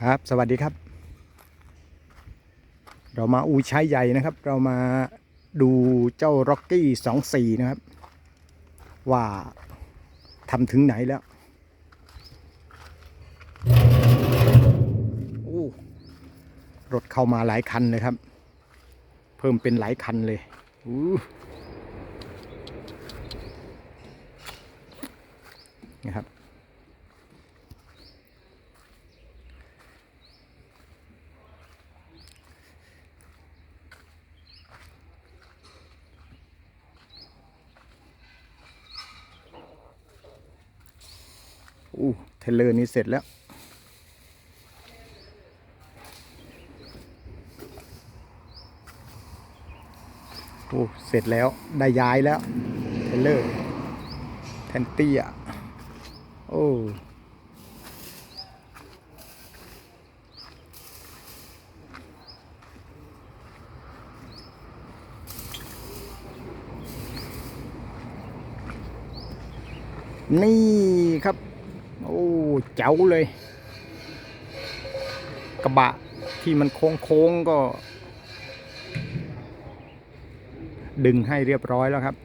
ครับ สวัสดีครับ เรามาอูชัยใหญ่นะครับ เรามาดูเจ้าร็อกกี้สองสี่นะครับ ว่าทำถึงไหนแล้วโอ้รถเข้ามาหลายคันเลยครับ เพิ่มเป็นหลายคันเลยอู้นะครับ อู้เทเลอร์นี้เสร็จแล้ว โอ้เสร็จแล้ว ได้ย้ายแล้ว เทเลอร์แทนตี้ยโอ้นี่ครับ โอ้เจ๋วเลย กระบะที่มันโค้งๆก็ ดึงให้เรียบร้อยแล้วครับ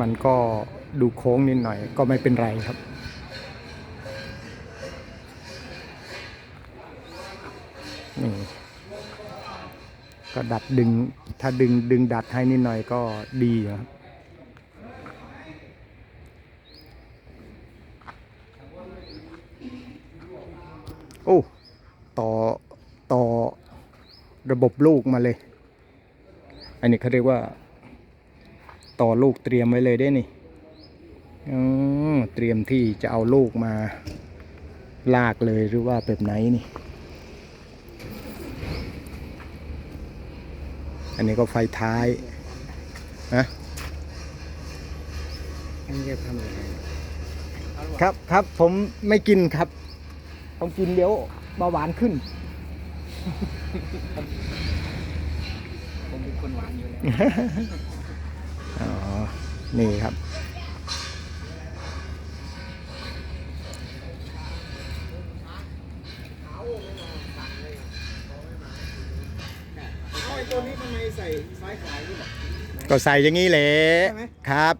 มันก็ดูโค้งนิดหน่อยก็ไม่เป็นไรครับนี่ ก็ดัดดึง ถ้าดึงดึงดัดให้นิดหน่อยก็ดีอะครับโอ้ต่อต่อระบบลูกมาเลย อันนี้เขาเรียกว่า ต่อลูกเตรียมไว้เลยได้นี่เตรียมที่จะเอาลูกมาลากเลยหรือว่าแบบไหนนี่ อันนี้ก็ไฟท้ายนะอันนี้จะทำยังไงครับครับผมไม่กินครับต้องกินเดี๋ยวเบาหวานขึ้น ผมเป็นคนหวานอยู่แล้ว อ๋อ นี่ครับ ก็ใส่อย่างนี้แหละใช่ไหม ครับ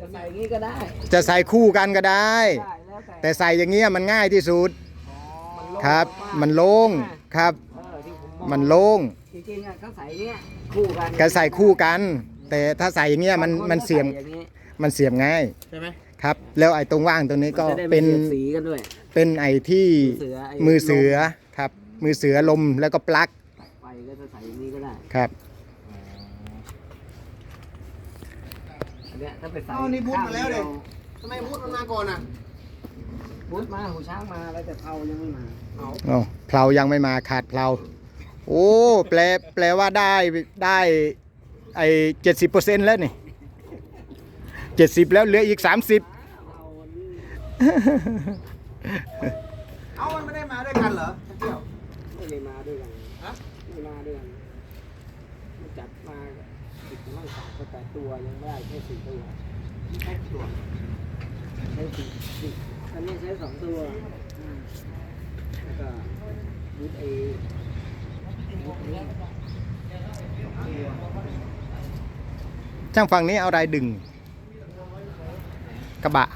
จะใส่อย่างนี้ก็ได้จะใส่คู่กันก็ได้ ได้แล้วแต่แต่ใส่อย่างเงี้ยมันง่ายที่สุดมันโล่งครับากมันโล่งครับ เออที่ผมบอกมันโล่งจริงๆอะเขาใส่เนี้ยคู่กันก็ใส่คู่กัน แต่ถ้าใส่อย่างเงี้ยมันบางคมันเสียมก็ใอย่างนี้มันเสียมง่ายใช่ไหมครับ แล้วไอ้ตรงว่างตรงนี้ก็มัจะได้ไม่เป็นสียดสีกันด้วย เป็นไอ้ที่มือเสือไอ้ มือเสือครับ มือเสือลมแล้วก็ปลั๊กไฟก็จะใส่อย่างนี้ก็ได้ ครับ อัน เนี้ยถ้าไปใส่เอานี่พูดมาแล้วเลยข้งทำไมพูดมันมาก่อนอะบูธมาหูช้างมาแล้วแต่เผายังไม่มาเอาอ๋อเพลายังไม่มาขาดเพลาโอ้แปลแปลว่าได้ได้ไอ้เจ็ดสิบเปอร์เซ็นต์แล้วนี่เจ็ดสิบแล้วเหลืออีกสามสิบเอาอันนี้เอามันไม่ได้มาด้วยกันเหรอเที่ยว ไม่ได้มาด้วยกัน ฮะ ไม่มาด้วยกันมันจัดมาติดมั่งสามก็แต่ตัวยังไม่ได้แค่สี่ตัวแค่ตัวใช้สี่สี่อันนี้ใช้สองตัวอืมแล้วก็บูธเอบูธนี้ช่างฝั่งนี้เอาอะไรดึง กระบะ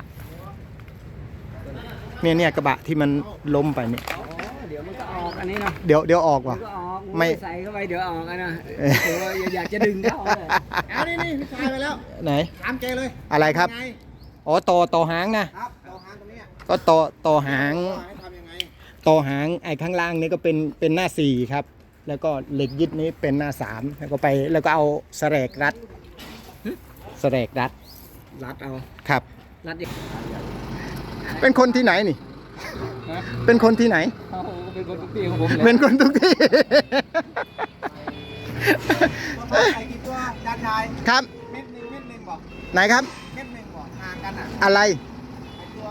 เนี่ยเนี่ยกระบะที่มันล้มไปเนี่ยอ๋อเดี๋ยวมันก็ออกอันนี้เนาะเดี๋ยวเดี๋ยวออกมัว่ะนก็ออก ไม่ใส่เข้าไปเดี๋ยวออกอะนะเออเดี๋ยวอยากจะดึงเข้าเลยเอานี่นี่พี่ชายไปแล้ว ไหน ถามแกเลยอะไรครับ ยังไงอ๋อต่อต่อหางนะ ครับเอาหางตรงเนี้ยก็ต่อต่อหาง ว่าให้ทำยังไงต่อหางไอ้ข้างล่างนี้ก็เป็นเป็นหน้าสี่ครับ แล้วก็เหล็กยึดนี้เป็นหน้าสามแล้วก็ไปแล้วก็เอาสแลกรัดสแลกรัดรัดเอาครับ รัดอีกเป็นคนที่ไหนนี่ เป็นคนที่ไหนเอา เป็นคนทุกปีของผมเลยเป็นคนทุกที่ตัวใส่กี่ตัวจานชายครับเม็ดหนึ่งเม็ดหนึ่งบอกไหนครับ เม็ดหนึ่งบอกห่างกันอะอะไรไอ้ตัว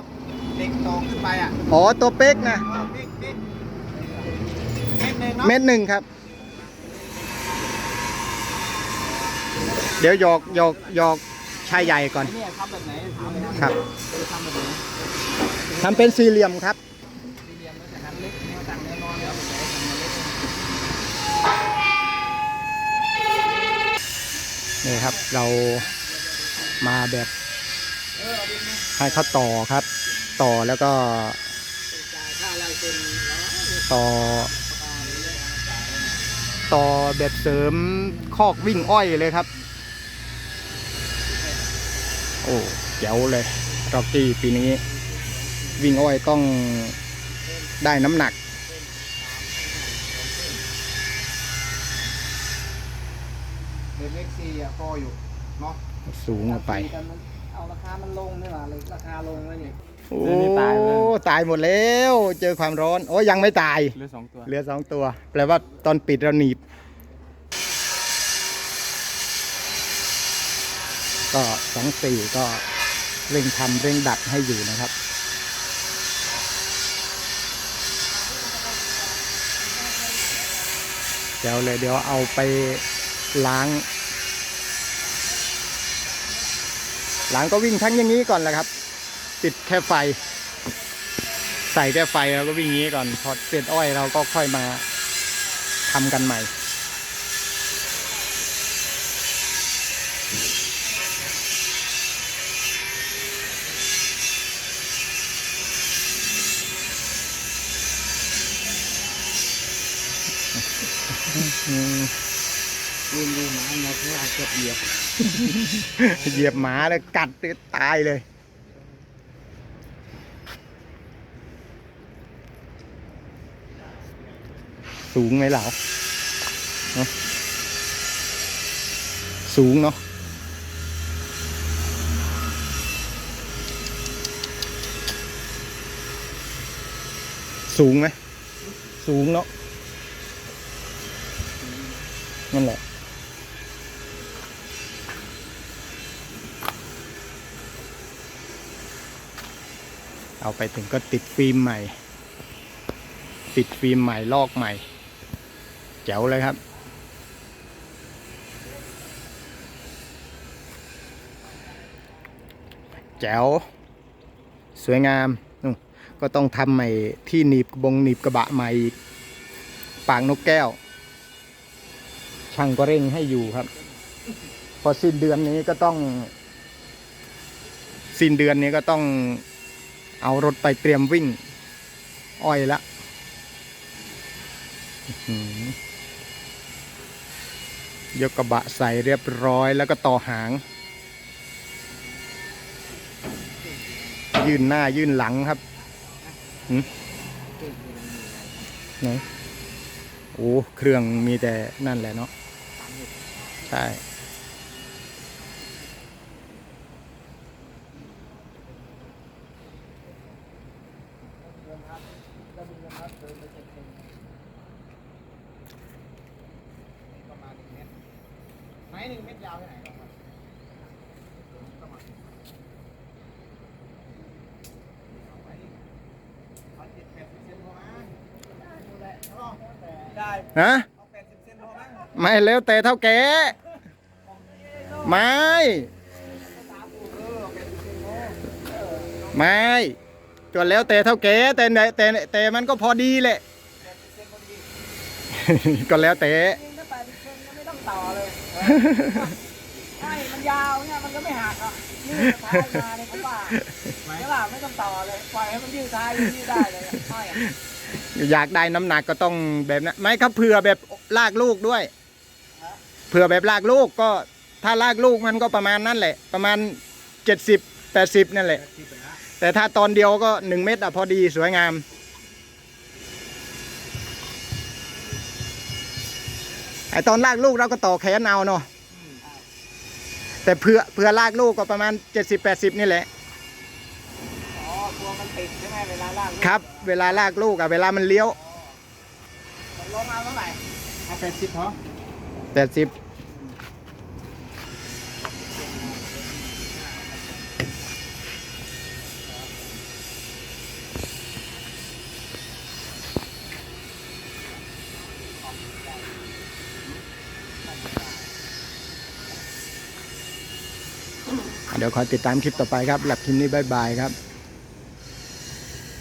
เด็กโตขึ้นไปอะอ๋อตัวเป๊กนะเออบิ๊กบิ๊กเม็ดหนึ่งเนาะเม็ดหนึ่งครับ เดี๋ยวหยอกหยอกหยอกชายใหญ่ก่อนไอ้เนี่ยทำแบบไหนถามเลยนะครับ ทำแบบไหน ทำเป็นสี่เหลี่ยมครับ นี่ครับเรามาแบบให้เขาต่อครับ ต่อแล้วก็ต่อ ต่อแบบเสริมคอกวิ่งอ้อยเลยครับ โอ้เจ๋วเลยร็อกกี้ปีนี้ วิ่งอ้อยต้องได้น้ำหนัก เบนเอ็กซีอะพออยู่เนาะสูงออกไป แต่มันเอาราคา มันลงนี่หว่าเลยราคาลงแล้วนี่โอ้เดี๋ยวนี้ตายเลยตายหมดแล้ว เจอความร้อน โอ้ยังไม่ตาย เหลือสองตัว เหลือสองตัว แปลว่าตอนปิดเราหนีบ ก็สองสี่ก็เร่งทำเร่งดัดให้อยู่นะครับ เดี๋ยวเลยเดี๋ยวเอาไป ล้างล้างก็วิ่งทั้งอย่างนี้ก่อนแหละครับ ติดแค่ไฟ ใส่แค่ไฟแล้วก็วิ่งอย่างนี้ก่อน พอเสร็จอ้อยเราก็ค่อยมาทำกันใหม่อืม ยืนดูหมาเราเพื่ออาเก็บเหยียบเหยียบหมาเลยกัดเลยตายเลยสูงไหมเหล่าสูงเนาะสูงไหมสูงเนาะนั่นแหละ เอาไปถึงก็ติดฟิล์มใหม่ ติดฟิล์มใหม่ลอกใหม่ แจ๋วเลยครับ แจ๋ว สวยงามนู่ก็ต้องทำใหม่ที่หนีบบงหนีบกระบะใหม่อีก ปากนกแก้ว ช่างก็เร่งให้อยู่ครับ พอสิ้นเดือนนี้ก็ต้อง สิ้นเดือนนี้ก็ต้อง เอารถไปเตรียมวิ่ง อ้อยละยกกระบะใส่เรียบร้อยแล้วก็ต่อหาง ยื่นหน้ายื่นหลังครับไหนโอ้เครื่องมีแต่นั่นแหละเนาะใช่ ประมาณหนึ่งเมตรไม้หนึ่งเมตรยาวแค่ไหนลองมาประมาณเอาไว้เอาเจ็ดแปดสิบเซนพอมั้งได้ ฮะเอาแปดสิบเซนพอมั้งไม่แล้วแต่เท่าแกไม่ไม่จนแล้วแต่เท่าแกแต่ไหนแต่แต่มันก็พอดีแหละก็แล้วแต่ไม่ต้องต่อเลยใช่มันยาวเนี่ยมันก็ไม่หักอะยืดท้ายมาเนี่ยผมว่าใช่ป่ะไม่ต้องต่อเลยปล่อยให้มันยืดท้ายยืดได้เลยอะใช่อะ อยากได้น้ำหนักก็ต้องแบบนั้นไม่ครับเผื่อแบบลากลูกด้วยเผื่อแบบลากลูกก็ถ้าลากลูกมันก็ประมาณนั้นแหละ ประมาณเจ็ดสิบแปดสิบนั่นแหละ แต่ถ้าตอนเดียวก็หนึ่งเม็ดอะพอดีสวยงาม ไอตอนลากลูกเราก็ต่อแขนเอาเนาะแต่เพื่อเพื่อลากลูกก็ประมาณเจ็ดสิบแปดสิบนี่แหละ มันติดใช่ไหมเวลาลากครับ เวลาลากลูกอะเวลามันเลี้ยวมันลงเอาเท่าไหร่เอาแปดสิบพอแปดสิบเดี๋ยวขอติดตามคลิปต่อไปครับหลับคลิปนี้บายบายครับ